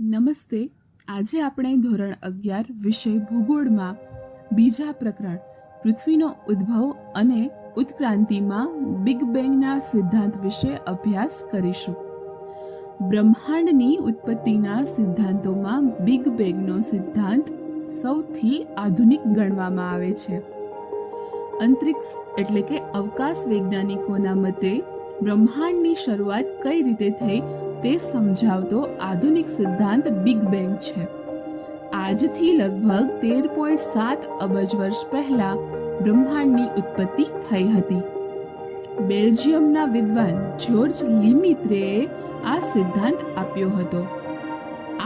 નમસ્તે. આજે આપણે ધોરણ અગિયાર વિષય ભૂગોળમાં બીજા પ્રકરણ, પૃથ્વીનો ઉદ્ભવ અને ઉત્ક્રાંતિમાં બિગ બેંગના સિદ્ધાંત વિશે અભ્યાસ કરીશું. બ્રહ્માંડની ઉત્પત્તિના સિદ્ધાંતોમાં બિગ બેંગનો સિદ્ધાંત સૌથી આધુનિક ગણવામાં આવે છે. અંતરિક્ષ એટલે કે અવકાશ વૈજ્ઞાનિકોના મતે બ્રહ્માંડની શરૂઆત કઈ રીતે થઈ તે સમજાવતો આધુનિક સિદ્ધાંત બિગ બેંગ છે. આજથી લગભગ તેર પોઈન્ટ સાત અબજ વર્ષ પહેલા બ્રહ્માંડની ઉત્પત્તિ થઈ હતી. બેલ્જિયમના વિદ્વાન જ્યોર્જ લિમિત્રેએ આ સિદ્ધાંત આપ્યો હતો.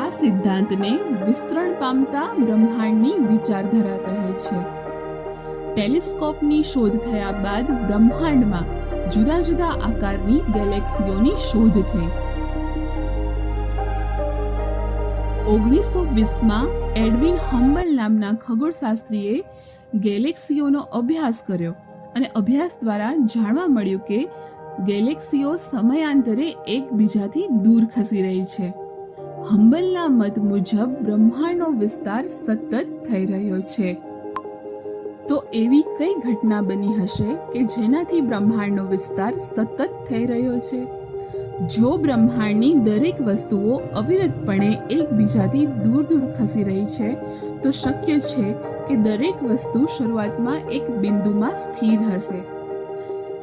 આ સિદ્ધાંતને વિસ્તરણ પામતા બ્રહ્માંડની વિચારધારા કહે છે. ટેલિસ્કોપની શોધ થયા બાદ બ્રહ્માંડમાં જુદા જુદા આકારની ગેલેક્સીઓની શોધ થઈ. ઓગણીસો વીસમાં એડવિન હમ્બલ નામના ખગોળશાસ્ત્રીએ ગેલેક્સીઓનો અભ્યાસ કર્યો અને અભ્યાસ દ્વારા જાણવા મળ્યું કે ગેલેક્સીઓ સમયાંતરે એકબીજાથી દૂર ખસી રહી છે. હમ્બલના મત મુજબ બ્રહ્માંડનો વિસ્તાર સતત થઈ રહ્યો છે. તો એવી કઈ ઘટના બની હશે કે જેનાથી બ્રહ્માંડનો વિસ્તાર સતત થઈ રહ્યો છે? જો બ્રહ્માંડની દરેક વસ્તુઓ અવિરતપણે એકબીજાથી દૂર દૂર ખસી રહી છે, તો શક્ય છે કે દરેક વસ્તુ શરૂઆતમાં એક બિંદુમાં સ્થિર હશે.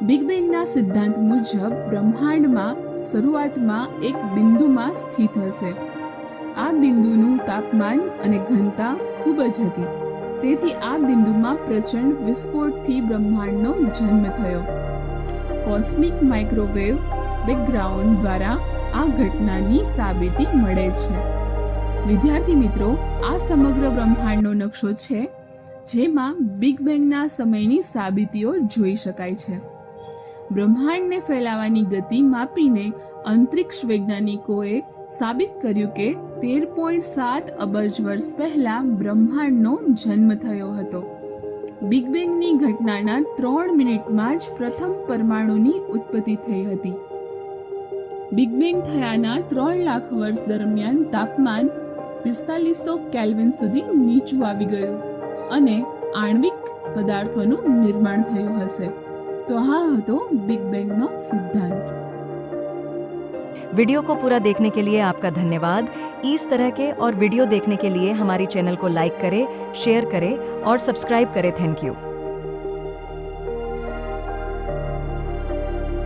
બિગ બેંગના સિદ્ધાંત મુજબ, બ્રહ્માંડમાં શરૂઆતમાં એક બિંદુમાં સ્થિત હશે. આ બિંદુનું તાપમાન અને ઘનતા ખૂબ જ હતી. તેથી આ બિંદુમાં પ્રચંડ વિસ્ફોટથી બ્રહ્માંડનો જન્મ થયો. કોસ્મિક માઇક્રોવેવ બેકગ્રાઉન્ડ દ્વારા આ ઘટનાની સાબિતી મળે છે. વિદ્યાર્થી મિત્રો, આ સમગ્ર બ્રહ્માંડનો નકશો છે, જેમાં બિગ બેંગના સમયની સાબિતીઓ જોઈ શકાય છે. બ્રહ્માંડને ફેલાવાની ગતિ માપીને અંતરિક્ષ વૈજ્ઞાનિકોએ સાબિત કર્યું કે તેર પોઈન્ટ સાત અબજ વર્ષ પહેલા બ્રહ્માંડનો જન્મ થયો હતો. બિગ બેંગની ઘટનાના ત્રણ મિનિટમાં જ પ્રથમ પરમાણુની ઉત્પત્તિ થઈ હતી. બિગ બેંગ થયાના ત્રણ લાખ વર્ષ દરમિયાન તાપમાન પિસ્તાલીસો કેલ્વિન સુધી નીચું આવી ગયું અને આણ્વિક પદાર્થોનું નિર્માણ થયું હશે તો આ હતો બિગ બેંગનો સિદ્ધાંત वीडियो को पूरा देखने के लिए आपका धन्यवाद इस तरह के और वीडियो देखने के लिए हमारी चैनल को लाइक करें शेयर करें और सब्सक्राइब करें थैंक यू